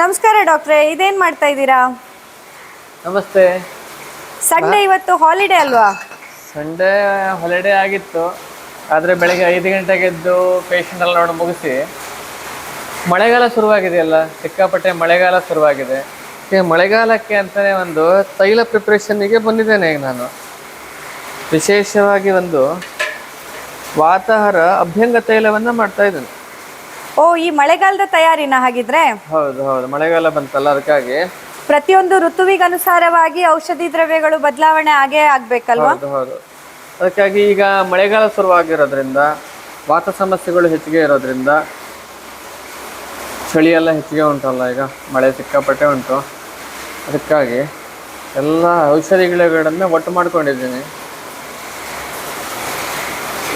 ನಮಸ್ಕಾರ ಡಾಕ್ಟ್ರೆ ಇದೇನ್ ಮಾಡ್ತಾ ಇದ್ದೀರಾ? ನಮಸ್ತೆ. ಸಂಡೇ ಇವತ್ತು ಹಾಲಿಡೇ ಅಲ್ವಾ? ಸಂಡೇ ಹಾಲಿಡೇ ಆಗಿತ್ತು. ಆದರೆ ಬೆಳಗ್ಗೆ ಐದು ಗಂಟೆಗೆ ಎದ್ದು ಪೇಷಂಟ್ ಎಲ್ಲ ನೋಡಿ ಮುಗಿಸಿ ಮಳೆಗಾಲ ಶುರುವಾಗಿದೆಯಲ್ಲ ಸಿಕ್ಕಾಪಟ್ಟೆ ಮಳೆಗಾಲ ಶುರುವಾಗಿದೆ. ಮಳೆಗಾಲಕ್ಕೆ ಅಂತಲೇ ಒಂದು ತೈಲ ಪ್ರಿಪ್ರೇಷನ್ನಿಗೆ ಬಂದಿದ್ದೇನೆ ಈಗ ನಾನು. ವಿಶೇಷವಾಗಿ ಒಂದು ವಾತಾಹಾರ ಅಭ್ಯಂಗ ತೈಲವನ್ನು ಮಾಡ್ತಾ ಇದ್ದೇನೆ. ಓ ಈ ಮಳೆಗಾಲದ ತಯಾರಿನ ಹಾಗಿದ್ರೆ? ಹೌದು ಹೌದು. ಮಳೆಗಾಲ ಬಂತಲ್ಲ ಅದಕ್ಕಾಗಿ. ಪ್ರತಿಯೊಂದು ಋತುವಿಗನುಸಾರವಾಗಿ ಔಷಧಿ ದ್ರವ್ಯಗಳು ಬದಲಾವಣೆ ಆಗೇ ಆಗ್ಬೇಕಲ್ವಾ? ಹೌದು ಹೌದು. ಅದಕ್ಕಾಗಿ ಈಗ ಮಳೆಗಾಲ ಶುರುವಾಗಿರೋದ್ರಿಂದ ವಾತ ಸಮಸ್ಯೆಗಳು ಹೆಚ್ಚಿಗೆ ಇರೋದ್ರಿಂದ ಚಳಿ ಎಲ್ಲ ಹೆಚ್ಚಿಗೆ ಉಂಟಲ್ಲ ಈಗ. ಮಳೆ ಸಿಕ್ಕಾಪಟ್ಟೆ ಉಂಟು. ಅದಕ್ಕಾಗಿ ಎಲ್ಲ ಔಷಧಿಗಳನ್ನ ಒಟ್ಟು ಮಾಡ್ಕೊಂಡಿದ್ದೀನಿ.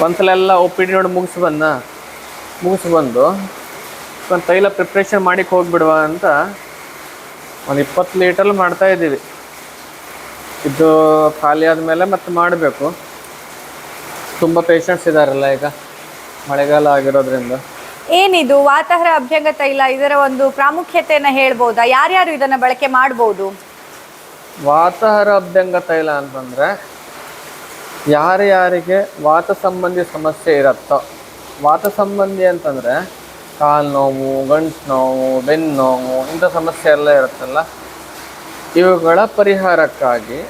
ಒಂದ್ಸಲ ಎಲ್ಲ ಒ ಪಿ ಡಿ ನೋಡಿ ಮುಗಿಸಿ ಬಂದ. ಮುಗಿಸಿ ಬಂದು. ಒಂದು ತೈಲ ಪ್ರಿಪ್ರೇಷನ್ ಮಾಡಿ ಹೋಗ್ಬಿಡುವ ಅಂತ ಒಂದು ಇಪ್ಪತ್ತು ಲೀಟರ್ ಮಾಡ್ತಾ ಇದ್ದೀವಿ. ಇದು ಖಾಲಿ ಆದಮೇಲೆ ಮತ್ತೆ ಮಾಡಬೇಕು. ತುಂಬ ಪೇಷಂಟ್ಸ್ ಇದ್ದಾರಲ್ಲ ಈಗ ಮಳೆಗಾಲ ಆಗಿರೋದ್ರಿಂದ. ಏನಿದು? ವಾತಹರ ಅಭ್ಯಂಗ ತೈಲ ಇದರ ಒಂದು ಪ್ರಾಮುಖ್ಯತೆಯನ್ನು ಹೇಳ್ಬೋದಾ? ಯಾರ್ಯಾರು ಇದನ್ನು ಬಳಕೆ ಮಾಡ್ಬೋದು? ವಾತಾಹಾರ ಅಭ್ಯಂಗ ತೈಲ ಅಂತಂದರೆ ಯಾರ್ಯಾರಿಗೆ ವಾತ ಸಂಬಂಧಿ ಸಮಸ್ಯೆ ಇರುತ್ತೋ ವಾತ ಸಂಬಂಧಿ ಅಂತಂದರೆ ಕಾಲು ನೋವು ಗಂಟು ನೋವು, ಬೆನ್ನು ನೋವು, ಇಂಥ ಸಮಸ್ಯೆ ಎಲ್ಲ ಇರುತ್ತಲ್ಲ, ಇವುಗಳ ಪರಿಹಾರಕ್ಕಾಗಿ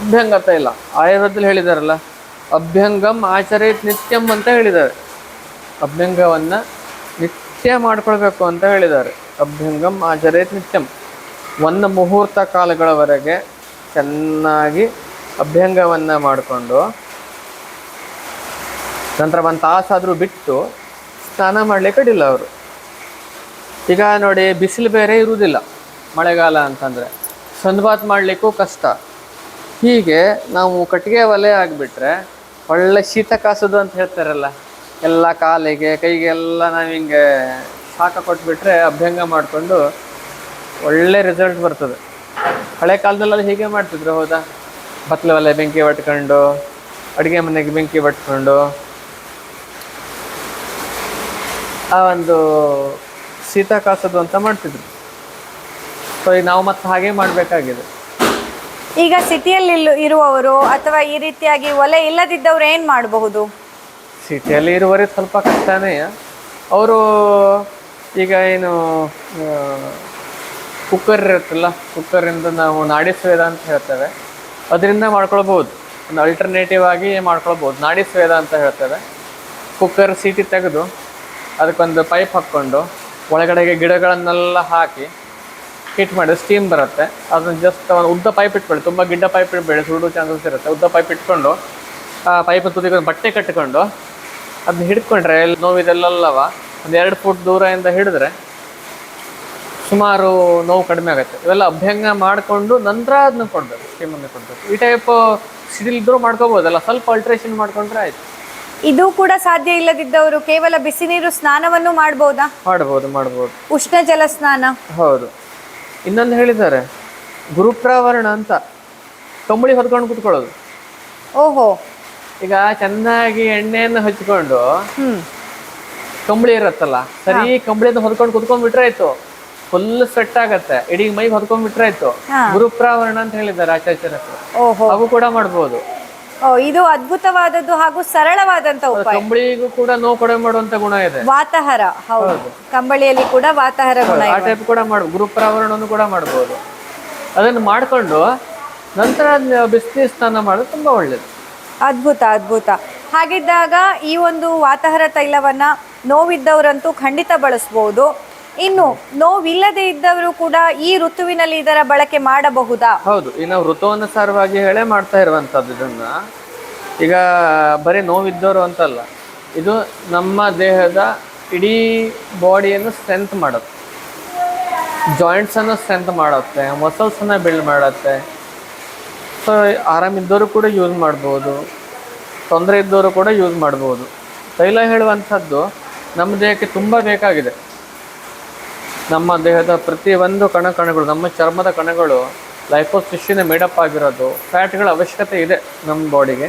ಅಭ್ಯಂಗತ ಇಲ್ಲ. ಆಯುರ್ವೇದದಲ್ಲಿ ಹೇಳಿದಾರಲ್ಲ, ಅಭ್ಯಂಗಂ ಆಚರೇತ್ ನಿತ್ಯಂ ಅಂತ ಹೇಳಿದ್ದಾರೆ. ಅಭ್ಯಂಗವನ್ನು ನಿತ್ಯ ಮಾಡ್ಕೊಳ್ಬೇಕು ಅಂತ ಹೇಳಿದ್ದಾರೆ. ಅಭ್ಯಂಗಂ ಆಚರೇತ್ ನಿತ್ಯಂ. ಒಂದು ಮುಹೂರ್ತ ಕಾಲಗಳವರೆಗೆ ಚೆನ್ನಾಗಿ ಅಭ್ಯಂಗವನ್ನು ಮಾಡಿಕೊಂಡು ನಂತರ ಒಂದು ತಾಸಾದರೂ ಬಿಟ್ಟು ಸ್ನಾನ ಮಾಡಲಿಕ್ಕೆ ಅಡ್ಡಿಲ್ಲ ಅವರು. ಈಗ ನೋಡಿ ಬಿಸಿಲು ಬೇರೆ ಇರುವುದಿಲ್ಲ ಮಳೆಗಾಲ ಅಂತಂದರೆ. ಸಂದ್ಬಾತ್ ಮಾಡಲಿಕ್ಕೂ ಕಷ್ಟ. ಹೀಗೆ ನಾವು ಕಟ್ಟಿಗೆ ಒಲೆ ಆಗಿಬಿಟ್ರೆ ಒಳ್ಳೆ ಶೀತ ಕಾಸೋದು ಅಂತ ಹೇಳ್ತಾರಲ್ಲ. ಎಲ್ಲ ಕಾಲಿಗೆ ಕೈಗೆ ಎಲ್ಲ ನಾವು ಹಿಂಗೆ ಶಾಖ ಕೊಟ್ಬಿಟ್ರೆ ಅಭ್ಯಂಗ ಮಾಡಿಕೊಂಡು ಒಳ್ಳೆ ರಿಸಲ್ಟ್ ಬರ್ತದೆ. ಹಳೆ ಕಾಲದಲ್ಲೆಲ್ಲ ಹೀಗೆ ಮಾಡ್ತಿದ್ರು, ಹೌದಾ? ಬತ್ಲ ಒಲೆ ಬೆಂಕಿ ಹೊಟ್ಕೊಂಡು ಅಡುಗೆ ಮನೆಗೆ ಬೆಂಕಿ ಹೊಟ್ಕೊಂಡು ಆ ಒಂದು ಶೀತ ಕಾಸೋದು ಅಂತ ಮಾಡ್ತಿದ್ರು. ಸೊ ಈಗ ನಾವು ಮತ್ತೆ ಹಾಗೆ ಮಾಡಬೇಕಾಗಿದೆ. ಈಗ ಸಿಟಿಯಲ್ಲಿ ಇರುವವರು ಅಥವಾ ಈ ರೀತಿಯಾಗಿ ಒಲೆ ಇಲ್ಲದಿದ್ದವ್ರು ಏನು ಮಾಡಬಹುದು? ಸಿಟಿಯಲ್ಲಿ ಇರುವವರಿಗೆ ಸ್ವಲ್ಪ ಕಷ್ಟನೇ. ಅವರು ಈಗ ಏನು ಕುಕ್ಕರ್ ಇರುತ್ತಲ್ಲ ಕುಕ್ಕರಿಂದ ನಾವು ನಾಡಿ ಸ್ವೇದ ಅಂತ ಹೇಳ್ತೇವೆ. ಅದರಿಂದ ಮಾಡ್ಕೊಳ್ಬೋದು ಒಂದು ಅಲ್ಟರ್ನೇಟಿವ್ ಆಗಿ ಮಾಡ್ಕೊಳ್ಬೋದು ನಾಡಿ ಸ್ವೇದ ಅಂತ ಹೇಳ್ತೇವೆ. ಕುಕ್ಕರ್ ಸೀಟಿ ತೆಗೆದು. ಅದಕ್ಕೊಂದು ಪೈಪ್ ಹಾಕ್ಕೊಂಡು ಒಳಗಡೆಗೆ ಗಿಡಗಳನ್ನೆಲ್ಲ ಹಾಕಿ ಹಿಟ್ ಮಾಡಿದ್ರೆ ಸ್ಟೀಮ್ ಬರುತ್ತೆ. ಅದನ್ನ ಜಸ್ಟ್ ಒಂದು ಉದ್ದ ಪೈಪ್ ಇಟ್ಕೊಳ್ಳಿ. ತುಂಬ ಗಿಡ್ಡ ಪೈಪ್ ಇಡಬೇಡಿ, ಸುಡುವ ಚಾನ್ಸಸ್ ಇರುತ್ತೆ. ಉದ್ದ ಪೈಪ್ ಇಟ್ಕೊಂಡು, ಆ ಪೈಪ್ ತುದಿಗೆ ಒಂದು ಬಟ್ಟೆ ಕಟ್ಟಿಕೊಂಡು ಅದನ್ನ ಹಿಡ್ಕೊಂಡ್ರೆ ಎಲ್ಲಿ ನೋವಿದೆಲ್ಲಲ್ಲವ ಒಂದು ಎರಡು ಫುಟ್ ದೂರದಿಂದ ಹಿಡಿದ್ರೆ ಸುಮಾರು ನೋವು ಕಡಿಮೆ ಆಗುತ್ತೆ. ಇವೆಲ್ಲ ಅಭ್ಯಂಗ ಮಾಡಿಕೊಂಡು ನಂತರ ಅದನ್ನ ಕೊಡಬೇಕು ಸ್ಟೀಮನ್ನು ಕೊಡಬೇಕು. ಈ ಟೈಪ್ ಸಿಡಿಲಿದ್ರು ಮಾಡ್ಕೋಬೋದಲ್ಲ. ಸ್ವಲ್ಪ ಅಲ್ಟ್ರೇಷನ್ ಮಾಡಿಕೊಂಡ್ರೆ ಆಯ್ತು. ಇದು ಕೂಡ ಸಾಧ್ಯ ಇಲ್ಲದಿದ್ದವರು ಕೇವಲ ಬಿಸಿ ನೀರು ಸ್ನಾನವನ್ನು ಮಾಡಬಹುದಾ ಮಾಡ್ಬೋದು ಮಾಡ್ಬೋದು. ಉಷ್ಣ ಜಲ ಸ್ನಾನ. ಹೌದು. ಇನ್ನೊಂದು ಹೇಳಿದ್ದಾರೆ ಗುರುಪ್ರಾವರಣ ಅಂತ. ಕಂಬಳಿ ಹೊತ್ಕೊಂಡು ಕುತ್ಕೊಳ್ಳೋದು. ಓಹೋ. ಈಗ ಚೆನ್ನಾಗಿ ಎಣ್ಣೆಯನ್ನು ಹಚ್ಕೊಂಡು ಹ್ಮ್. ಕಂಬಳಿ ಇರತ್ತಲ್ಲ ಸರಿ ಕಂಬಳಿಯನ್ನು ಹೊದ್ಕೊಂಡು ಕುತ್ಕೊಂಡ್ಬಿಟ್ರೆ ಆಯ್ತು ಫುಲ್ ಸ್ವೆಟ್ ಆಗತ್ತೆ ಇಡೀ ಮೈಗೆ ಹೊದ್ಕೊಂಡ್ಬಿಟ್ರೆ ಆಯ್ತು ಹಾ. ಗುರುಪ್ರಾವರಣ ಅಂತ ಹೇಳಿದ್ದಾರೆ ಆಚಾರ್ಯರ ಓಹೋ. ಅವು ಕೂಡ ಮಾಡ್ಬೋದು. ಇದು ಅದ್ಭುತವಾದದ್ದು ಹಾಗೂ ಸರಳವಾದಂತ ಉಪಾಯ. ಕಂಬಳಿಗೂ ಕೂಡ ನೋವು ಕಡಿಮೆ ಮಾಡುವಂತ ಗುಣ ಇದೆ. ವಾತಾಹಾರ ಹೌದು. ಕಂಬಳಿಯಲ್ಲಿ ಕೂಡ ವಾತಾಹಾರ ಗುಣ ಆ ಇದೆ. ಟೈಪ್ ಕೂಡ ಮಾಡ್ ಗುರುಪ್ರಾವರಣವನ್ನು ಕೂಡ ಮಾಡಬಹುದು ಅದನ್ನು ಮಾಡಿಕೊಂಡು ನಂತರ ಬಿಸಿನೀರು ಸ್ನಾನ ಮಾಡೋದು ತುಂಬಾ ಒಳ್ಳೇದು. ಅದ್ಭುತ ಅದ್ಭುತ. ಹಾಗಿದ್ದಾಗ ಈ ಒಂದು ವಾತಾಹಾರ ತೈಲವನ್ನ ನೋವಿದ್ದವರಂತೂ ಖಂಡಿತ ಬಳಸಬಹುದು ಇನ್ನು ನೋವಿಲ್ಲದೆ ಇದ್ದವರು ಕೂಡ ಈ ಋತುವಿನಲ್ಲಿ ಇದರ ಬಳಕೆ ಮಾಡಬಹುದಾ? ಹೌದು ಇನ್ನು ನಾವು ಋತುವನುಸಾರವಾಗಿ ಹೇಳೇ ಮಾಡ್ತಾ ಇರುವಂಥದ್ದು ಇದನ್ನ. ಈಗ ಬರೀ ನೋವಿದ್ದವರು ಅಂತಲ್ಲ, ಇದು ನಮ್ಮ ದೇಹದ ಇಡೀ ಬಾಡಿಯನ್ನು ಸ್ಟ್ರೆಂತ್ ಮಾಡುತ್ತೆ. ಜಾಯಿಂಟ್ಸನ್ನು ಸ್ಟ್ರೆಂತ್ ಮಾಡುತ್ತೆ ಮಸಲ್ಸನ್ನು ಬಿಲ್ಡ್ ಮಾಡುತ್ತೆ. ಸೊ ಆರಾಮಿದ್ದವರು ಕೂಡ ಯೂಸ್ ಮಾಡ್ಬೋದು, ತೊಂದರೆ ಇದ್ದವರು ಕೂಡ ಯೂಸ್ ಮಾಡ್ಬೋದು. ತೈಲ ಹೇಳುವಂಥದ್ದು ನಮ್ಮ ದೇಹಕ್ಕೆ ತುಂಬ ಬೇಕಾಗಿದೆ. ನಮ್ಮ ದೇಹದ ಪ್ರತಿಯೊಂದು ಕಣ ಕಣಗಳು ನಮ್ಮ ಚರ್ಮದ ಕಣಗಳು ಟಿಶ್ಯೂನ ಮೇಡಪ್ ಆಗಿರೋದು ಫ್ಯಾಟ್ಗಳ ಅವಶ್ಯಕತೆ ಇದೆ ನಮ್ಮ ಬಾಡಿಗೆ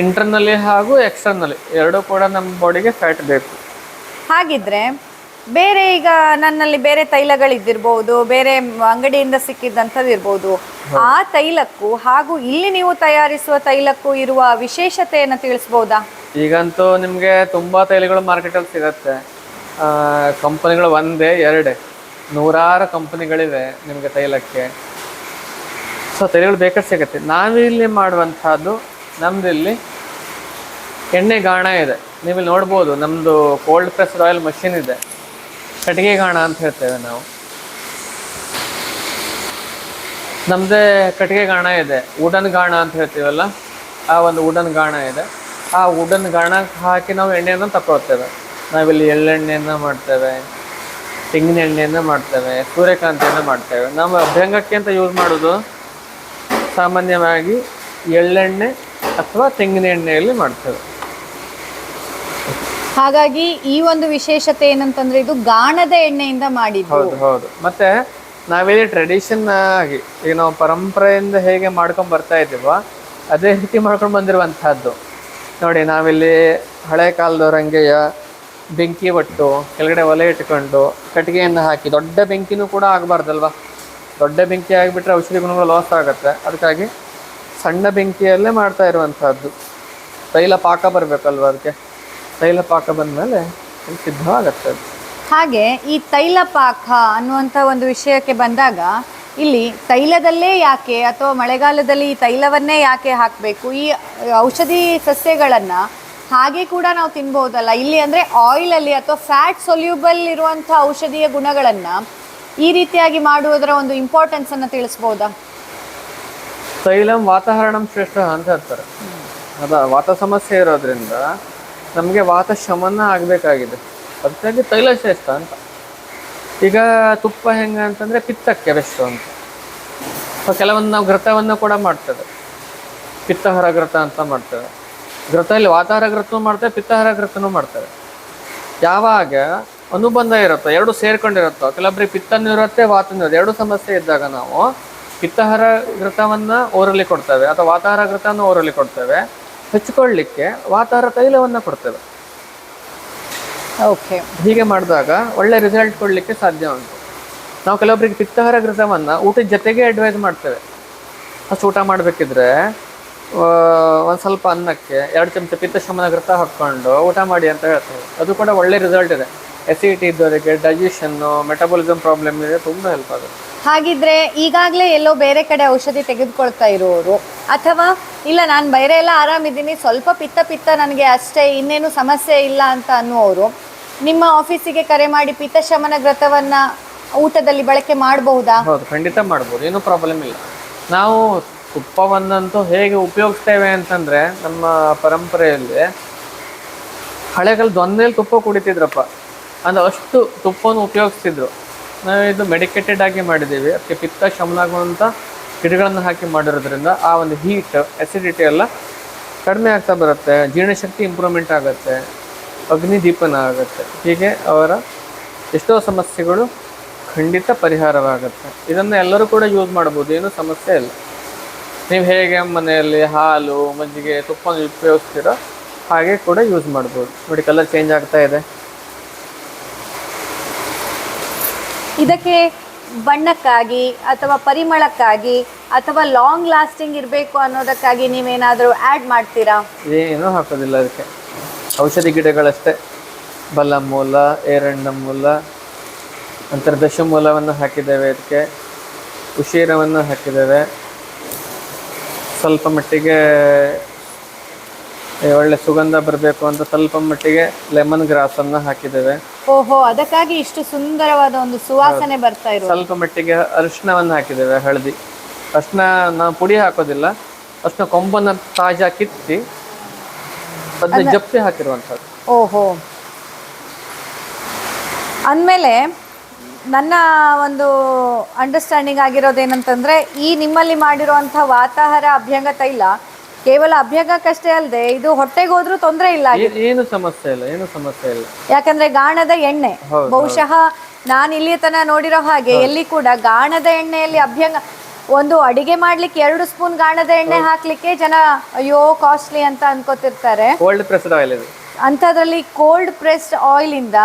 ಇಂಟರ್ನಲ್ಲಿ ಹಾಗೂ ಎಕ್ಸ್ಟರ್ನಲ್ಲಿ ಎರಡೂ ಕೂಡ ನಮ್ಮ ಬಾಡಿಗೆ ಫ್ಯಾಟ್ ಬೇಕು. ಹಾಗಿದ್ರೆ ಬೇರೆ ಈಗ ನನ್ನಲ್ಲಿ ಬೇರೆ ತೈಲಗಳಿದ್ದಿರ್ಬೋದು ಬೇರೆ ಅಂಗಡಿಯಿಂದ ಸಿಕ್ಕಿದ್ದಂಥದ್ದು ಇರ್ಬೋದು ಆ ತೈಲಕ್ಕೂ ಹಾಗೂ ಇಲ್ಲಿ ನೀವು ತಯಾರಿಸುವ ತೈಲಕ್ಕೂ ಇರುವ ವಿಶೇಷತೆಯನ್ನು ತಿಳಿಸ್ಬೋದಾ? ಈಗಂತೂ ನಿಮಗೆ ತುಂಬಾ ತೈಲಗಳು ಮಾರ್ಕೆಟಲ್ಲಿ ಸಿಗತ್ತೆ. ಕಂಪನಿಗಳು ಒಂದೇ, ಎರಡೇ. ನೂರಾರು ಕಂಪನಿಗಳಿವೆ ನಿಮಗೆ ತೈಲಕ್ಕೆ. ಸೊ ತೈಲಗಳು ಬೇಕಾದ್ರೆ ಸಿಗುತ್ತೆ. ನಾವಿಲ್ಲಿ ಮಾಡುವಂಥದ್ದು, ನಮ್ದು ಇಲ್ಲಿ ಎಣ್ಣೆ ಗಾಣ ಇದೆ. ನೀವು ಇಲ್ಲಿ ನೋಡ್ಬೋದು ನಮ್ಮದು ಕೋಲ್ಡ್ ಪ್ರೆಸ್ಡ್ ಆಯಿಲ್ ಮಷಿನ್ ಇದೆ. ಕಟ್ಟಿಗೆ ಗಾಣ ಅಂತ ಹೇಳ್ತೇವೆ ನಾವು. ನಮ್ಮದೇ ಕಟ್ಟಿಗೆ ಗಾಣ ಇದೆ. ವುಡನ್ ಗಾಣ ಅಂತ ಹೇಳ್ತೀವಲ್ಲ, ಆ ಒಂದು ವುಡನ್ ಗಾಣ ಇದೆ. ಆ ವುಡನ್ ಗಾಣಕ್ಕೆ ಹಾಕಿ ನಾವು ಎಣ್ಣೆಯನ್ನು ತಗೊಳ್ತೇವೆ ನಾವಿಲ್ಲಿ ಎಳ್ಳೆಣ್ಣೆಯನ್ನು ಮಾಡ್ತೇವೆ ತೆಂಗಿನ ಎಣ್ಣೆಯನ್ನು ಮಾಡ್ತೇವೆ ಸೂರ್ಯಕಾಂತಿಯನ್ನು ಮಾಡ್ತೇವೆ. ನಾವು ಅಭ್ಯಂಗಕ್ಕೆ ಅಂತ ಯೂಸ್ ಮಾಡೋದು? ಸಾಮಾನ್ಯವಾಗಿ ಎಳ್ಳೆಣ್ಣೆ ಅಥವಾ ತೆಂಗಿನ ಎಣ್ಣೆಯಲ್ಲಿ ಮಾಡ್ತೇವೆ. ಹಾಗಾಗಿ ಈ ಒಂದು ವಿಶೇಷತೆ ಏನಂತಂದ್ರೆ ಇದು ಗಾಣದ ಎಣ್ಣೆಯಿಂದ ಮಾಡಿದ್ದು. ಹೌದು ಹೌದು. ಮತ್ತೆ ನಾವಿಲ್ಲಿ ಟ್ರೆಡಿಷನ್ ಆಗಿ ಈಗ ನಾವು ಪರಂಪರೆಯಿಂದ ಹೇಗೆ ಮಾಡ್ಕೊಂಡ್ ಬರ್ತಾ ಇದ್ದೀವೋ ಅದೇ ರೀತಿ ಮಾಡ್ಕೊಂಡು ಬಂದಿರುವಂತಹದ್ದು. ನೋಡಿ ನಾವಿಲ್ಲಿ ಹಳೆ ಕಾಲದವರಂಗೆಯ ಬೆಂಕಿ ಒಟ್ಟು, ಕೆಳಗಡೆ ಒಲೆ ಇಟ್ಕೊಂಡು ಕಟ್ಟಿಗೆಯನ್ನು ಹಾಕಿ, ದೊಡ್ಡ ಬೆಂಕಿನೂ ಕೂಡ ಆಗಬಾರ್ದಲ್ವಾ? ದೊಡ್ಡ ಬೆಂಕಿ ಆಗಿಬಿಟ್ರೆ ಔಷಧಿ ಗುಣಗಳು ಲಾಸ್ ಆಗುತ್ತೆ. ಅದಕ್ಕಾಗಿ ಸಣ್ಣ ಬೆಂಕಿಯಲ್ಲೇ ಮಾಡ್ತಾ ಇರುವಂಥದ್ದು. ತೈಲ ಪಾಕ ಬರಬೇಕಲ್ವ ಅದಕ್ಕೆ? ತೈಲ ಪಾಕ ಬಂದಮೇಲೆ ಸಿದ್ಧವಾಗತ್ತೆ ಅದು. ಹಾಗೆ ಈ ತೈಲ ಪಾಕ ಅನ್ನುವಂಥ ಒಂದು ವಿಷಯಕ್ಕೆ ಬಂದಾಗ ಇಲ್ಲಿ ತೈಲದಲ್ಲೇ ಯಾಕೆ ಅಥವಾ ಮಳೆಗಾಲದಲ್ಲಿ ಈ ತೈಲವನ್ನೇ ಯಾಕೆ ಹಾಕಬೇಕು? ಈ ಔಷಧಿ ಸಸ್ಯಗಳನ್ನು ಹಾಗೆ ಕೂಡ ನಾವು ತಿನ್ಬಹುದಲ್ಲ ಇಲ್ಲಿ ಅಂದರೆ ಆಯಿಲಲ್ಲಿ ಅಥವಾ ಫ್ಯಾಟ್ ಸೊಲ್ಯೂಬಲ್ ಇರುವಂಥ ಔಷಧೀಯ ಗುಣಗಳನ್ನು ಈ ರೀತಿಯಾಗಿ ಮಾಡುವುದರ ಒಂದು ಇಂಪಾರ್ಟೆನ್ಸನ್ನು ತಿಳಿಸ್ಬೋದಾ? ತೈಲಂ ವಾತಾವರಣಂ ಶ್ರೇಷ್ಠ ಅಂತ ಹೇಳ್ತಾರೆ. ಅದ ವಾತ ಸಮಸ್ಯೆ ಇರೋದ್ರಿಂದ ನಮಗೆ ವಾತ ಶಮನ ಆಗಬೇಕಾಗಿದೆ. ಅದಕ್ಕಾಗಿ ತೈಲ ಶ್ರೇಷ್ಠ ಅಂತ. ಈಗ ತುಪ್ಪ ಹೆಂಗೆ ಅಂತಂದ್ರೆ ಪಿತ್ತಕ್ಕೆ ಬೆಸ್ಟ್ ಅಂತ. ಕೆಲವೊಂದು ನಾವು ಘೃತವನ್ನು ಕೂಡ ಮಾಡ್ತೇವೆ. ಪಿತ್ತಹರ ಘೃತ ಅಂತ ಮಾಡ್ತೇವೆ. ಘೃತದಲ್ಲಿ ವಾತಾಹಾರ ಘೃತನೂ ಮಾಡ್ತಾರೆ ಪಿತ್ತಹರ ಘೃತನೂ ಮಾಡ್ತಾರೆ. ಯಾವಾಗ ಅನುಬಂಧ ಇರುತ್ತೋ ಎರಡು ಸೇರ್ಕೊಂಡಿರುತ್ತೋ ಕೆಲವೊಬ್ಬರಿಗೆ ಪಿತ್ತನೂ ಇರುತ್ತೆ ವಾತನೂ ಇರುತ್ತೆ. ಎರಡು ಸಮಸ್ಯೆ ಇದ್ದಾಗ ನಾವು ಪಿತ್ತಹರ ಘೃತವನ್ನು ಓರಲಿ ಕೊಡ್ತೇವೆ ಅಥವಾ ವಾತಾಹಾರ ಘೃತವನ್ನು ಓರಲಿ ಕೊಡ್ತೇವೆ. ಹೆಚ್ಚಿಕೊಳ್ಳಿಕ್ಕೆ ವಾತಾಹಾರ ತೈಲವನ್ನು ಕೊಡ್ತೇವೆ. ಓಕೆ. ಹೀಗೆ ಮಾಡಿದಾಗ ಒಳ್ಳೆ ರಿಸಲ್ಟ್ ಕೊಡಲಿಕ್ಕೆ ಸಾಧ್ಯ ಉಂಟು. ನಾವು ಕೆಲವೊಬ್ಬರಿಗೆ ಪಿತ್ತಹರ ಘೃತವನ್ನು ಊಟದ ಜೊತೆಗೆ ಅಡ್ವೈಸ್ ಮಾಡ್ತೇವೆ. ಅಷ್ಟು ಊಟ ಮಾಡಬೇಕಿದ್ರೆ ಒಂದು ಸ್ವಲ್ಪ ಅನ್ನಕ್ಕೆ ಎರಡು ಚಮಚ ಪಿತ್ತ ಶಮನ ಘೃತ ಹಾಕ್ಕೊಂಡು ಊಟ ಮಾಡಿ ಅಂತ ಹೇಳ್ತಾರೆ. ಅದು ಕೂಡ ಒಳ್ಳೆ ರಿಸಲ್ಟ್ ಇದೆ. ಎಸಿಡಿಟಿ ಇದ್ದವರಿಗೆ ಡೈಜೆಷನ್ನು ಮೆಟಬಾಲಿಸಮ್ ಪ್ರಾಬ್ಲಮ್ ಇದೆ ತುಂಬ ಹೆಲ್ಪ್ ಆಗುತ್ತೆ. ಹಾಗಿದ್ರೆ ಈಗಾಗಲೇ ಎಲ್ಲೋ ಬೇರೆ ಕಡೆ ಔಷಧಿ ತೆಗೆದುಕೊಳ್ತಾ ಇರೋರು ಅಥವಾ ಇಲ್ಲ ನಾನು ಬೇರೆ ಎಲ್ಲ ಆರಾಮಿದ್ದೀನಿ ಸ್ವಲ್ಪ ಪಿತ್ತ ಪಿತ್ತ ನನಗೆ ಅಷ್ಟೇ ಇನ್ನೇನು ಸಮಸ್ಯೆ ಇಲ್ಲ ಅಂತ ಅನ್ನುವರು ನಿಮ್ಮ ಆಫೀಸಿಗೆ ಕರೆ ಮಾಡಿ ಪಿತ್ತ ಶಮನ ವ್ರತವನ್ನ ಊಟದಲ್ಲಿ ಬಳಕೆ ಮಾಡಬಹುದಾ? ಹೌದು ಖಂಡಿತ ಮಾಡ್ಬೋದು. ಏನೂ ಪ್ರಾಬ್ಲಮ್ ಇಲ್ಲ. ನಾವು ತುಪ್ಪವನ್ನಂತೂ ಹೇಗೆ ಉಪಯೋಗಿಸ್ತೇವೆ ಅಂತಂದ್ರೆ ನಮ್ಮ ಪರಂಪರೆಯಲ್ಲಿ ಹಳೆಗಾಲದ ಒಂದೇಲಿ ತುಪ್ಪ ಕುಡಿತಿದ್ರಪ್ಪ. ಅಂದ್ರೆ ಅಷ್ಟು ತುಪ್ಪವನ್ನು ಉಪಯೋಗಿಸ್ತಿದ್ರು. ನಾವು ಇದು ಮೆಡಿಕೇಟೆಡ್ ಆಗಿ ಮಾಡಿದ್ದೀವಿ. ಅದಕ್ಕೆ ಪಿತ್ತ ಶಮನಾಗುವಂಥ ಗಿಡಗಳನ್ನು ಹಾಕಿ ಮಾಡಿರೋದ್ರಿಂದ ಆ ಒಂದು ಹೀಟ್ ಅಸಿಡಿಟಿ ಎಲ್ಲ ಕಡಿಮೆ ಆಗ್ತಾ ಬರುತ್ತೆ. ಜೀರ್ಣಶಕ್ತಿ ಇಂಪ್ರೂವ್ಮೆಂಟ್ ಆಗುತ್ತೆ. ಅಗ್ನಿ ದೀಪನ ಆಗುತ್ತೆ. ಹೀಗೆ ಅವರ ಎಷ್ಟೋ ಸಮಸ್ಯೆಗಳು ಖಂಡಿತ ಪರಿಹಾರವಾಗುತ್ತೆ. ಇದನ್ನು ಎಲ್ಲರೂ ಕೂಡ ಯೂಸ್ ಮಾಡ್ಬೋದು ಏನೂ ಸಮಸ್ಯೆ ಇಲ್ಲ. ನೀವು ಹೇಗೆ ಮನೆಯಲ್ಲಿ ಹಾಲು ಮಜ್ಜಿಗೆ ತುಪ್ಪ ಉಪಯೋಗಿಸ್ತೀರೋ ಹಾಗೆ ಕೂಡ ಯೂಸ್ ಮಾಡ್ಬೋದು. ನೋಡಿ ಕಲರ್ ಚೇಂಜ್ ಆಗ್ತಾ ಇದೆ. ಇದಕ್ಕೆ ಬಣ್ಣಕ್ಕಾಗಿ ಅಥವಾ ಪರಿಮಳಕ್ಕಾಗಿ ಅಥವಾ ಲಾಂಗ್ ಲಾಸ್ಟಿಂಗ್ ಇರಬೇಕು ಅನ್ನೋದಕ್ಕಾಗಿ ನೀವೇನಾದರೂ ಆ್ಯಡ್ ಮಾಡ್ತೀರಾ? ಏನೂ ಹಾಕೋದಿಲ್ಲ ಅದಕ್ಕೆ. ಔಷಧಿ ಗಿಡಗಳಷ್ಟೇ. ಬಲಮೂಲ ಏರಣ್ಣ ಮೂಲ ನಂತರ ದಶಮೂಲವನ್ನು ಹಾಕಿದ್ದೇವೆ ಅದಕ್ಕೆ. ಉಶೀರವನ್ನು ಹಾಕಿದ್ದೇವೆ. ಸ್ವಲ್ಪ ಮಟ್ಟಿಗೆ ಒಳ್ಳೆ ಸುಗಂಧ ಬರಬೇಕು ಅಂತ ಸ್ವಲ್ಪ ಮಟ್ಟಿಗೆ ಲೆಮನ್ ಗ್ರಾಸನ್ನು ಹಾಕಿದ್ದೇವೆ. ಓಹೋ ಅದಕ್ಕಾಗಿ ಇಷ್ಟು ಸುಂದರವಾದ ಒಂದು ಸುವಾಸನೆ ಬರ್ತಾ ಇರೋದು. ಸ್ವಲ್ಪ ಮಟ್ಟಿಗೆ ಅರಿಶಿನವನ್ನು ಹಾಕಿದ್ದೇವೆ ಹಳದಿ. ಅರಿಶಿನ ನಾವು ಪುಡಿ ಹಾಕೋದಿಲ್ಲ ಅರಿಶಿನ ಕೊಂಬನ್ನ ತಾಜಾ ಕಿತ್ತಿ ಅದನ್ನ ಜಪ್ಪಿ ಹಾಕಿರುವಂಥದ್ದು. ಓಹೋ. ಅಂದಮೇಲೆ ನನ್ನ ಒಂದು ಅಂಡರ್ಸ್ಟ್ಯಾಂಡಿಂಗ್ ಆಗಿರೋದೇನಂತಂದ್ರೆ ಈ ನಿಮ್ಮಲ್ಲಿ ಮಾಡಿರುವಂಥ ವಾತಾಹಾರ ಅಭ್ಯಂಗ ತೈಲ ಕೇವಲ ಅಭ್ಯಂಗಕ್ಕಷ್ಟೇ ಅಲ್ಲದೆ ಇದು ಹೊಟ್ಟೆಗೆ ಹೋದ್ರೂ ತೊಂದರೆ ಇಲ್ಲ ಏನು ಸಮಸ್ಯೆ ಇಲ್ಲ ಏನು ಸಮಸ್ಯೆ ಇಲ್ಲ. ಯಾಕಂದ್ರೆ ಗಾಣದ ಎಣ್ಣೆ ಬಹುಶಃ ನಾನು ಇಲ್ಲಿ ತನ ನೋಡಿರೋ ಹಾಗೆ ಎಲ್ಲಿ ಕೂಡ ಗಾಣದ ಎಣ್ಣೆಯಲ್ಲಿ ಅಭ್ಯಂಗ ಒಂದು ಅಡಿಗೆ ಮಾಡ್ಲಿಕ್ಕೆ ಎರಡು ಸ್ಪೂನ್ ಗಾಣದ ಎಣ್ಣೆ ಹಾಕ್ಲಿಕ್ಕೆ ಜನ ಅಯ್ಯೋ ಕಾಸ್ಟ್ಲಿ ಅಂತ ಅನ್ಕೋತಿರ್ತಾರೆ. ಕೋಲ್ಡ್ ಪ್ರೆಸ್ಡ್ ಆಯಿಲ್ ಇದು. ಅಂಥದ್ರಲ್ಲಿ ಕೋಲ್ಡ್ ಪ್ರೆಸ್ಡ್ ಆಯಿಲ್ ಇಂದ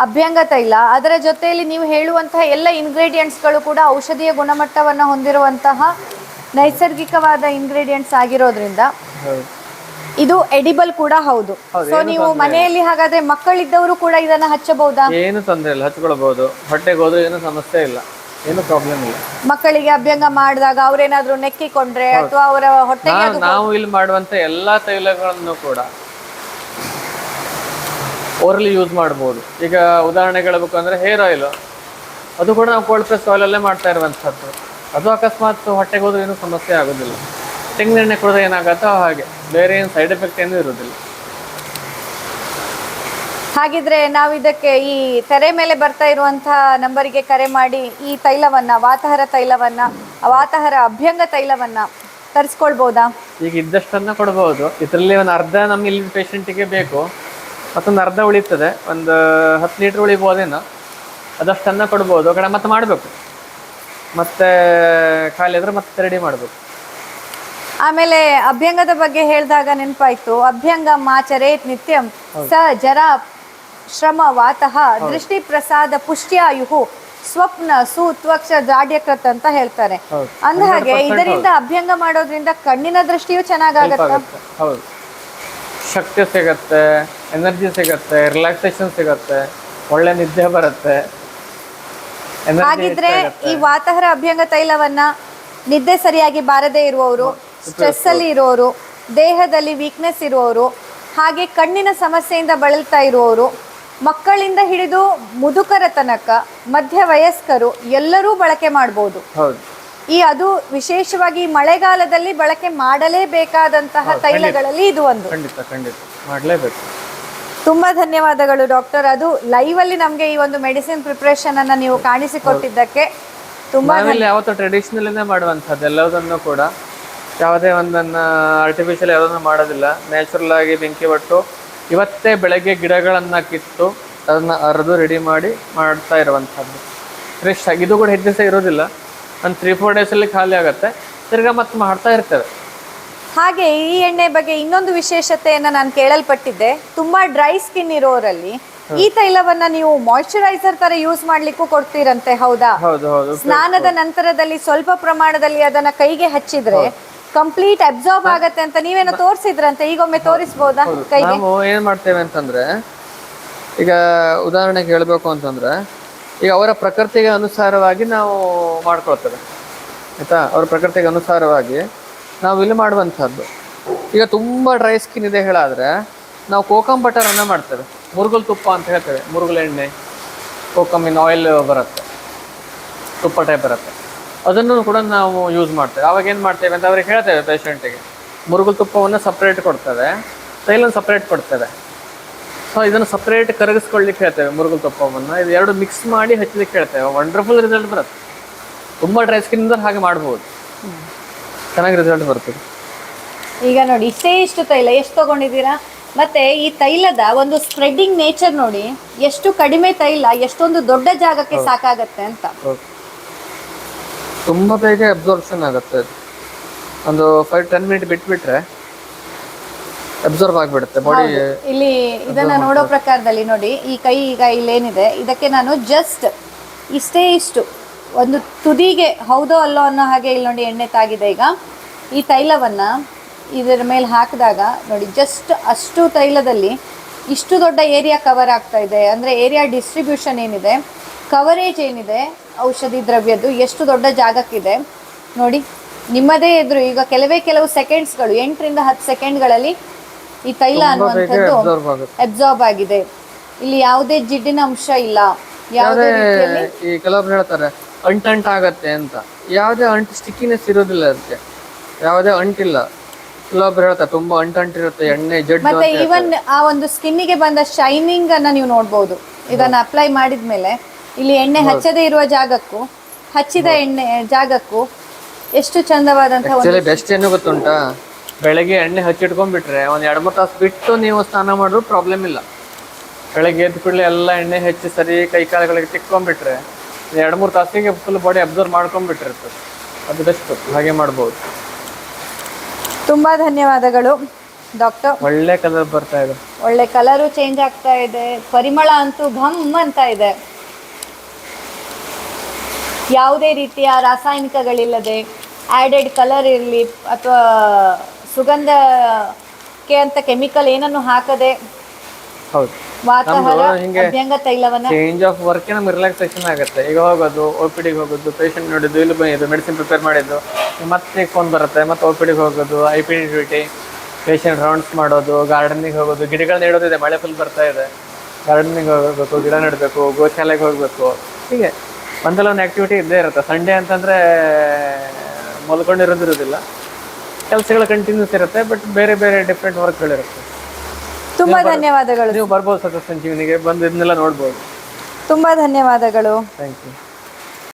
ಅಭ್ಯಂಗ ತೈಲ ಅದರ ಜೊತೆಯಲ್ಲಿ ನೀವು ಹೇಳುವಂತಹ ಎಲ್ಲ ಇಂಗ್ರೀಡಿಯೆಂಟ್ಸ್ಗಳು ಕೂಡ ಔಷಧೀಯ ಗುಣಮಟ್ಟವನ್ನು ಹೊಂದಿರುವಂತಹ ನೈಸರ್ಗಿಕವಾದ ಇಂಗ್ರೀಡಿಯೆಂಟ್ಸ್ ಆಗಿರೋದ್ರಿಂದ ಇದು ಎಡಿಬಲ್ ಕೂಡ ಹೌದು. ಹೌದು, ಸೊ ನೀವು ಮನೆಯಲ್ಲಿ ಹಾಗಾದ್ರೆ ಮಕ್ಕಳಿದ್ದವರು ಕೂಡ ಇದನ್ನ ಹಚ್ಚಬಹುದಾ? ಏನು ತೊಂದರೆ ಇಲ್ಲ ಹಚ್ಕೊಳ್ಬಹುದು ಹೊಟ್ಟೆಗೆ ಹೋದ್ರೆ ಏನು ಸಮಸ್ಯೆ ಇಲ್ಲ. ಏನು ಪ್ರಾಬ್ಲಮ್ ಇಲ್ಲ. ಮಕ್ಕಳಿಗೆ ಅಭ್ಯಂಗ ಮಾಡಿದಾಗ ಅವ್ರೇನಾದ್ರೂ ನೆಕ್ಕಿಕೊಂಡ್ರೆ ಅಥವಾ ಅವರ ಹೊಟ್ಟೆಗೆ ಅದು ನಾವು ಇಲ್ಲಿ ಮಾಡುವಂತ ಎಲ್ಲಾ ತೈಲಗಳನ್ನು ಕೂಡ ಓರಲಿ ಯೂಸ್ ಮಾಡ್ಬೋದು. ಈಗ ಉದಾಹರಣೆಗೆ ಹೇಳಬೇಕು ಅಂದರೆ ಹೇರ್ ಆಯಿಲು ಅದು ಕೂಡ ನಾವು ಕೋಲ್ಡ್ ಪ್ರೆಸ್ ಆಯಿಲಲ್ಲೇ ಮಾಡ್ತಾ ಇರುವಂಥದ್ದು. ಅದು ಅಕಸ್ಮಾತ್ ಹೊಟ್ಟೆಗೆ ಹೋದ್ರೆ ಏನೂ ಸಮಸ್ಯೆ ಆಗೋದಿಲ್ಲ. ತೆಂಗಿನೆಣ್ಣೆ ಕುಡಿದ್ರೆ ಏನಾಗುತ್ತೋ ಹಾಗೆ. ಬೇರೆ ಏನು ಸೈಡ್ ಎಫೆಕ್ಟ್ ಏನೂ ಇರೋದಿಲ್ಲ ಹಾಗಿದ್ರೆ ನಾವು ಇದಕ್ಕೆ ಈ ತೆರೆ ಮೇಲೆ ಬರ್ತಾ ಇರುವಂತಹ ನಂಬರಿಗೆ ಕರೆ ಮಾಡಿ ಈ ತೈಲವನ್ನ ವಾತಹರ ತೈಲವನ್ನ ವಾತಹರ ಅಭ್ಯಂಗ ತೈಲವನ್ನ ತರಿಸ್ಕೊಳ್ಬಹುದಾ ಈಗ ಇದ್ದಷ್ಟನ್ನ ಕೊಡಬಹುದು ಇದರಲ್ಲಿ ಒಂದು ಅರ್ಧ ನಮ್ಮ ಇಲ್ಲಿ ಪೇಷಂಟಿಗೆ ಬೇಕು. ಮತ್ತೊಂದು ಅರ್ಧ ಉಳಿತದೆ ಒಂದು ಹತ್ತು ಲೀಟ್ರ್ ಉಳಿಬೋದೇನೋ ಅದಷ್ಟನ್ನ ಕೊಡ್ಬೋದು. ಕಡೆ ಮತ್ತೆ ಮಾಡಬೇಕು. ಮತ್ತೆ ಖಾಲಿ ಆದರೆ ಮತ್ತೆ ರೆಡಿ ಮಾಡಬೇಕು. ಆಮೇಲೆ ಅಭ್ಯಂಗದ ಬಗ್ಗೆ ಹೇಳಿದಾಗ ನೆನಪಾಯ್ತು. ಅಭ್ಯಂಗ ಮಾಚರೇತ್ ನಿತ್ಯಂ ಸ ಜರ ಶ್ರಮ ವಾತಃ ದೃಷ್ಟಿ ಪ್ರಸಾದ ಪುಷ್ಟಿಯಾಯು ಸ್ವಪ್ನ ಸುತ್ವಕ್ಷ ಜಾಡ್ಯಕೃತ್ ಅಂತ ಹೇಳ್ತಾರೆ. ಅಂದ ಹಾಗೆ ಇದರಿಂದ ಅಭ್ಯಂಗ ಮಾಡೋದ್ರಿಂದ ಕಣ್ಣಿನ ದೃಷ್ಟಿಯು ಚೆನ್ನಾಗಾಗತ್ತೆ? ಆಗುತ್ತೆ ಹೌದು. ಶಕ್ತಿ ಸಿಗತ್ತೆ. ಎನರ್ಜಿ ಸಿಗತ್ತೆ ರಿಲ್ಯಾಕ್ಸೇಷನ್ ಸಿಗತ್ತೆ ಒಳ್ಳೆ ನಿದ್ದೆ ಬರುತ್ತೆ. ಹಾಗಿದ್ರೆ ಈ ವಾತಹರ ಅಭ್ಯಂಗ ತೈಲವನ್ನ ನಿದ್ದೆ ಸರಿಯಾಗಿ ಬಾರದೇ ಇರುವವರು ಸ್ಟ್ರೆಸ್ ಅಲ್ಲಿ ಇರುವವರು ದೇಹದಲ್ಲಿ ವೀಕ್ನೆಸ್ ಇರುವವರು ಹಾಗೆ ಕಣ್ಣಿನ ಸಮಸ್ಯೆಯಿಂದ ಬಳಲ್ತಾ ಇರುವವರು ಮಕ್ಕಳಿಂದ ಹಿಡಿದು ಮುದುಕರ ತನಕ ಮಧ್ಯ ವಯಸ್ಕರು ಎಲ್ಲರೂ ಬಳಕೆ ಮಾಡಬಹುದು ಹೌದು. ಈ ಅದು ವಿಶೇಷವಾಗಿ ಮಳೆಗಾಲದಲ್ಲಿ ಬಳಕೆ ಮಾಡಲೇಬೇಕಾದಂತಹ ತೈಲಗಳಲ್ಲಿ ಇದು ಒಂದು. ಖಂಡಿತ ಖಂಡಿತ. ಮಾಡಲೇಬೇಕು. ತುಂಬಾ ಧನ್ಯವಾದಗಳು ಡಾಕ್ಟರ್. ಅದು ಲೈವ್ ಅಲ್ಲಿ ನಮಗೆ ಈ ಒಂದು ಮೆಡಿಸಿನ್ ಪ್ರಿಪರೇಷನ್ ಅನ್ನ ನೀವು ಕಾಣಿಸಿಕೊಟ್ಟಿದ್ದಕ್ಕೆ ತುಂಬಾ ನಾವಿಲ್ಲಿ ಯಾವತ್ತೂ ಮಾಡುವಂಥದ್ದು ಎಲ್ಲದನ್ನು ಕೂಡ. ಯಾವುದೇ ಒಂದನ್ನ ಆರ್ಟಿಫಿಷಿಯಲ್ ಯಾವುದನ್ನು ಮಾಡೋದಿಲ್ಲ. ನ್ಯಾಚುರಲ್ ಆಗಿ ಬೆಂಕಿ ಬಟ್ಟು ಇವತ್ತೇ ಬೆಳಗ್ಗೆ ಗಿಡಗಳನ್ನು ಕಿತ್ತು ಅದನ್ನ ಅರೆದು ರೆಡಿ ಮಾಡಿ ಮಾಡ್ತಾ ಇರುವಂಥದ್ದು. ಫ್ರೆಶ್ ಆಗಿ ಇದು ಕೂಡ ಹೆಚ್ಚು ಸಹ ಇರೋದಿಲ್ಲ. ಒಂದು ತ್ರೀ ಫೋರ್ ಡೇಸಲ್ಲಿ ಖಾಲಿ ಆಗುತ್ತೆ. ತಿರ್ಗಾ ಮತ್ತೆ ಮಾಡ್ತಾ ಇರ್ತೇವೆ. ಹಾಗೆ ಈ ಎಣ್ಣೆ ಬಗ್ಗೆ ಇನ್ನೊಂದು ವಿಶೇಷತೆಯನ್ನ ನಾನು ಕೇಳಲ್ಪಟ್ಟಿದ್ದೆ. ತುಂಬಾ ಡ್ರೈ ಸ್ಕಿನ್ ಇರೋರಲ್ಲಿ ಈ ತೈಲವನ್ನ ನೀವು ಮಾಯಿಶ್ಚರೈಸರ್ ತರ ಯೂಸ್ ಮಾಡ್ಲಿಕ್ಕೂ ಕೊಡ್ತೀರಂತೆ ಹೌದಾ? ಹೌದು ಹೌದು. ಸ್ನಾನದ ನಂತರದಲ್ಲಿ ಸ್ವಲ್ಪ ಪ್ರಮಾಣದಲ್ಲಿ ಅದನ್ನ ಕೈಗೆ ಹಚ್ಚಿದ್ರೆ ಕಂಪ್ಲೀಟ್ ಅಬ್ಸಾರ್ಬ್ ಆಗತ್ತೆ ಅಂತ ನೀವೇನೋ ತೋರಿಸಿದ್ರಂತೆ ಈಗೊಮ್ಮೆ ತೋರಿಸಬಹುದಾ ಕೈಗೆ? ಏನು ಮಾಡ್ತೇವೆ ಅಂತಂದ್ರೆ ಈಗ ಉದಾಹರಣೆಗೆ ಹೇಳಬೇಕು ಅಂತಂದ್ರೆ ಈಗ ಅವರ ಪ್ರಕೃತಿಗೆ ಅನುಸಾರವಾಗಿ ನಾವು ಮಾಡ್ಕೊಳ್ತೇವೆ. ಆಯ್ತಾ? ಅವ್ರ ಪ್ರಕೃತಿಗೆ ಅನುಸಾರವಾಗಿ ನಾವು ಇಲ್ಲಿ ಮಾಡುವಂಥದ್ದು. ಈಗ ತುಂಬ ಡ್ರೈ ಸ್ಕಿನ್ ಇದೆ ಹೇಳಾದರೆ, ನಾವು ಕೋಕಮ್ ಬಟರನ್ನು ಮಾಡ್ತೇವೆ. ಮುರುಗಲ್ ತುಪ್ಪ ಅಂತ ಹೇಳ್ತೇವೆ. ಮುರುಗಲ್ ಎಣ್ಣೆ ಕೋಕಮಿನ ಆಯಿಲ್ ಬರುತ್ತೆ. ತುಪ್ಪ ಟೈಪ್ ಬರುತ್ತೆ. ಅದನ್ನು ಕೂಡ ನಾವು ಯೂಸ್ ಮಾಡ್ತೇವೆ. ಅವಾಗ ಏನು ಮಾಡ್ತೇವೆ ಅಂತ ಅವ್ರಿಗೆ ಹೇಳ್ತೇವೆ ಪೇಷಂಟಿಗೆ ಮುರುಗಲ್ ತುಪ್ಪವನ್ನು ಸಪ್ರೇಟ್ ಕೊಡ್ತೇವೆ. ತೈಲನ್ನು ಸಪ್ರೇಟ್ ಕೊಡ್ತೇವೆ. ಸೊ ಇದನ್ನು ಸಪ್ರೇಟ್ ಕರಗಿಸ್ಕೊಳ್ಳಿಕ್ಕೆ ಹೇಳ್ತೇವೆ ಮುರುಗಲ್ ತುಪ್ಪವನ್ನು. ಇದು ಎರಡು ಮಿಕ್ಸ್ ಮಾಡಿ ಹಚ್ಚಲಿಕ್ಕೆ ಹೇಳ್ತೇವೆ. ವಂಡರ್ಫುಲ್ ರಿಸಲ್ಟ್ ಬರುತ್ತೆ. ತುಂಬ ಡ್ರೈ ಸ್ಕಿನ್ ಹಾಗೆ ಮಾಡ್ಬೋದು. ಚೆನ್ನಾಗಿ ರಿಸಲ್ಟ್ ಬರ್ತದೆ. ಈಗ ನೋಡಿ ಇಷ್ಟೇ ಇಷ್ಟು ತೈಲ ಎಷ್ಟು ತಗೊಂಡಿದ್ದೀರಾ? ಮತ್ತೆ ಈ ತೈಲದ ಒಂದು ಸ್ಪ್ರೆಡ್ಡಿಂಗ್ ನೇಚರ್ ನೋಡಿ ಎಷ್ಟು ಕಡಿಮೆ ತೈಲ ಎಷ್ಟೊಂದು ದೊಡ್ಡ ಜಾಗಕ್ಕೆ ಸಾಕಾಗತ್ತೆ ಅಂತ. ತುಂಬಾ ಬೇಗ ಅಬ್ಸಾರ್ಪ್ಷನ್ ಆಗುತ್ತೆ ಅದು. ಒಂದು ಫೈವ್ ಟೆನ್ ಮಿನಿಟ್ ಬಿಟ್ಬಿಟ್ರೆ ಅಬ್ಸರ್ವ್ ಆಗಿಬಿಡುತ್ತೆ. ಬಾಡಿ ಇಲ್ಲಿ ಇದನ್ನ ನೋಡೋ ಪ್ರಕಾರದಲ್ಲಿ ನೋಡಿ ಈ ಕೈ ಈಗ ಇಲ್ಲೇನಿದೆ. ಇದಕ್ಕೆ ನಾನು ಜಸ್ಟ್ ಇಷ್ಟೇ ಇಷ್ಟು ಒಂದು ತುದಿಗೆ ಹೌದೋ ಅಲ್ಲೋ ಅನ್ನೋ ಹಾಗೆ ಇಲ್ಲಿ ನೋಡಿ ಎಣ್ಣೆ ತಾಗಿದೆ ಈಗ. ಈ ತೈಲವನ್ನ ಇದರ ಮೇಲೆ ಹಾಕಿದಾಗ ನೋಡಿ ಜಸ್ಟ್ ಅಷ್ಟು ತೈಲದಲ್ಲಿ ಇಷ್ಟು ದೊಡ್ಡ ಏರಿಯಾ ಕವರ್ ಆಗ್ತಾ ಇದೆ. ಅಂದರೆ ಏರಿಯಾ ಡಿಸ್ಟ್ರಿಬ್ಯೂಷನ್ ಏನಿದೆ ಕವರೇಜ್ ಏನಿದೆ ಔಷಧಿ ದ್ರವ್ಯದ್ದು ಎಷ್ಟು ದೊಡ್ಡ ಜಾಗಕ್ಕಿದೆ. ನೋಡಿ ನಿಮ್ಮದೇ ಎದುರು ಈಗ ಕೆಲವೇ ಕೆಲವು ಸೆಕೆಂಡ್ಸ್ಗಳು ಎಂಟರಿಂದ ಹತ್ತು ಸೆಕೆಂಡ್ಗಳಲ್ಲಿ ಈ ತೈಲ ಅನ್ನುವಂಥದ್ದು ಅಬ್ಸಾರ್ಬ್ ಆಗಿದೆ. ಇಲ್ಲಿ ಯಾವುದೇ ಜಿಡ್ಡಿನ ಅಂಶ ಇಲ್ಲ. ಯಾವುದೇ ರೀತಿಯಲ್ಲಿ ಹೇಳ್ತಾರೆ. ಅಂಟಂಟ್ ಆಗತ್ತೆ ಅಂತ. ಯಾವುದೇ ಅಂಟು ಸ್ಟಿಕ್ಕಿನೆಸ್ ಇರೋದಿಲ್ಲ ಅದಕ್ಕೆ ಯಾವುದೇ ಅಂಟಿಲ್ಲ ಕೆಲವೊಬ್ರು ಹೇಳ್ತಾರೆ ತುಂಬಾ ಅಂಟಂಟಿರುತ್ತೆ ಎಣ್ಣೆ ಜಡ್ಡು ಮತ್ತೆ ಈವನ್ ಆ ಒಂದು ಸ್ಕಿನ್ನಿಗೆ ಬಂದ ಶೈನಿಂಗ್ ಅನ್ನ ನೀವು ನೋಡ್ಬೋದು. ಇದನ್ನ ಅಪ್ಲೈ ಮಾಡಿದ್ಮೇಲೆ ಇಲ್ಲಿ ಎಣ್ಣೆ ಹಚ್ಚದೇ ಇರುವ ಜಾಗಕ್ಕೂ ಹಚ್ಚಿದ ಎಣ್ಣೆ ಜಾಗಕ್ಕೂ ಎಷ್ಟು ಚಂದವಾದಂತಹ ಬೆಸ್ಟ್ ಏನು ಗೊತ್ತುಂಟಾ? ಬೆಳಗ್ಗೆ ಎಣ್ಣೆ ಹಚ್ಚಿಟ್ಕೊಂಡ್ಬಿಟ್ರೆ ಒಂದ್ ಎರಡ್ ಮೂರು ತಾಸು ಬಿಟ್ಟು ನೀವು ಸ್ನಾನ ಮಾಡಿದ್ರು ಪ್ರಾಬ್ಲಮ್ ಇಲ್ಲ. ಬೆಳಗ್ಗೆ ಎದ್ದ ಕೂಡಲೇ ಎಲ್ಲ ಎಣ್ಣೆ ಹಚ್ಚಿ ಸರಿ ಕೈ ಕಾಲುಗಳಿಗೆ ತಿಕ್ಕೊಂಡ್ಬಿಟ್ರೆ ಎರಡು ಮೂರು ತಾಸಿಗೆ ಫುಲ್ ಬಾಡಿ ಅಬ್ಸರ್ವ್ ಮಾಡ್ಕೊಂಡ್ಬಿಟ್ಟಿರ್ತದೆ ಅದು ಬೆಸ್ಟ್ ಹಾಗೆ ಮಾಡ್ಬೋದು. ತುಂಬಾ ಧನ್ಯವಾದಗಳು ಡಾಕ್ಟರ್ ಒಳ್ಳೆ ಕಲರ್ ಬರ್ತಾ ಇದೆ. ಒಳ್ಳೆ ಕಲರು ಚೇಂಜ್ ಆಗ್ತಾ ಇದೆ. ಪರಿಮಳ ಅಂತೂ ಘಮ್ ಅಂತ ಇದೆ. ಯಾವುದೇ ರೀತಿಯ ರಾಸಾಯನಿಕಗಳಿಲ್ಲದೆ ಆ್ಯಡೆಡ್ ಕಲರ್ ಇರಲಿ ಅಥವಾ ಸುಗಂಧಕ್ಕೆ ಅಂತ ಕೆಮಿಕಲ್ ಏನನ್ನು ಹಾಕದೆ ಹೌದು. ವಾತಾವರ ನಮ್ದು ಹಿಂಗೆ ಅಭ್ಯಂಗ ತೈಲವನ್ನ ಚೇಂಜ್ ಆಫ್ ವರ್ಕ್ ನಮ್ಗೆ ರಿಲ್ಯಾಕ್ಸೇಷನ್ ಆಗುತ್ತೆ. ಈಗ ಹೋಗೋದು ಓ ಪಿ ಡಿಗೆ ಹೋಗೋದು ಪೇಷಂಟ್ ನೋಡಿದ್ದು ಇಲ್ಲಿ ಬಂದಿದ್ದು ಮೆಡಿಸಿನ್ ಪ್ರಿಪೇರ್ ಮಾಡಿದ್ದು ಮತ್ತೆ ಫೋನ್ ಬರುತ್ತೆ ಮತ್ತೆ ಓ ಪಿ ಡಿಗೆ ಹೋಗೋದು I P D duty patient rounds ಮಾಡೋದು ಗಾರ್ಡನಿಗೆ ಹೋಗೋದು ಗಿಡಗಳನ್ನ ಇಡೋದಿದೆ ಮಳೆ ಫುಲ್ ಬರ್ತಾ ಇದೆ. ಗಾರ್ಡನಿಗೆ ಹೋಗಬೇಕು ಗಿಡ ನೆಡಬೇಕು ಗೋಶಾಲೆಗೆ ಹೋಗಬೇಕು. ಹೀಗೆ ಒಂದಲ್ಲ ಒಂದು ಆ್ಯಕ್ಟಿವಿಟಿ ಇದ್ದೇ ಇರುತ್ತೆ. ಸಂಡೇ ಅಂತಂದರೆ ಮಲ್ಕೊಂಡಿರೋದಿರೋದಿಲ್ಲ. ಕೆಲಸಗಳು ಕಂಟಿನ್ಯೂಸ್ ಇರುತ್ತೆ ಬಟ್ ಬೇರೆ ಬೇರೆ ಡಿಫ್ರೆಂಟ್ ವರ್ಕ್ಗಳಿರುತ್ತೆ ತುಂಬಾ ಧನ್ಯವಾದಗಳು. ನೀವು ಬರ್ಬೋದು ಸತ ಸಂಜೀವನಿಗೆ ಬಂದು ಇದನ್ನೆಲ್ಲ ನೋಡ್ಬೋದು. ತುಂಬಾ ಧನ್ಯವಾದಗಳು. Thank you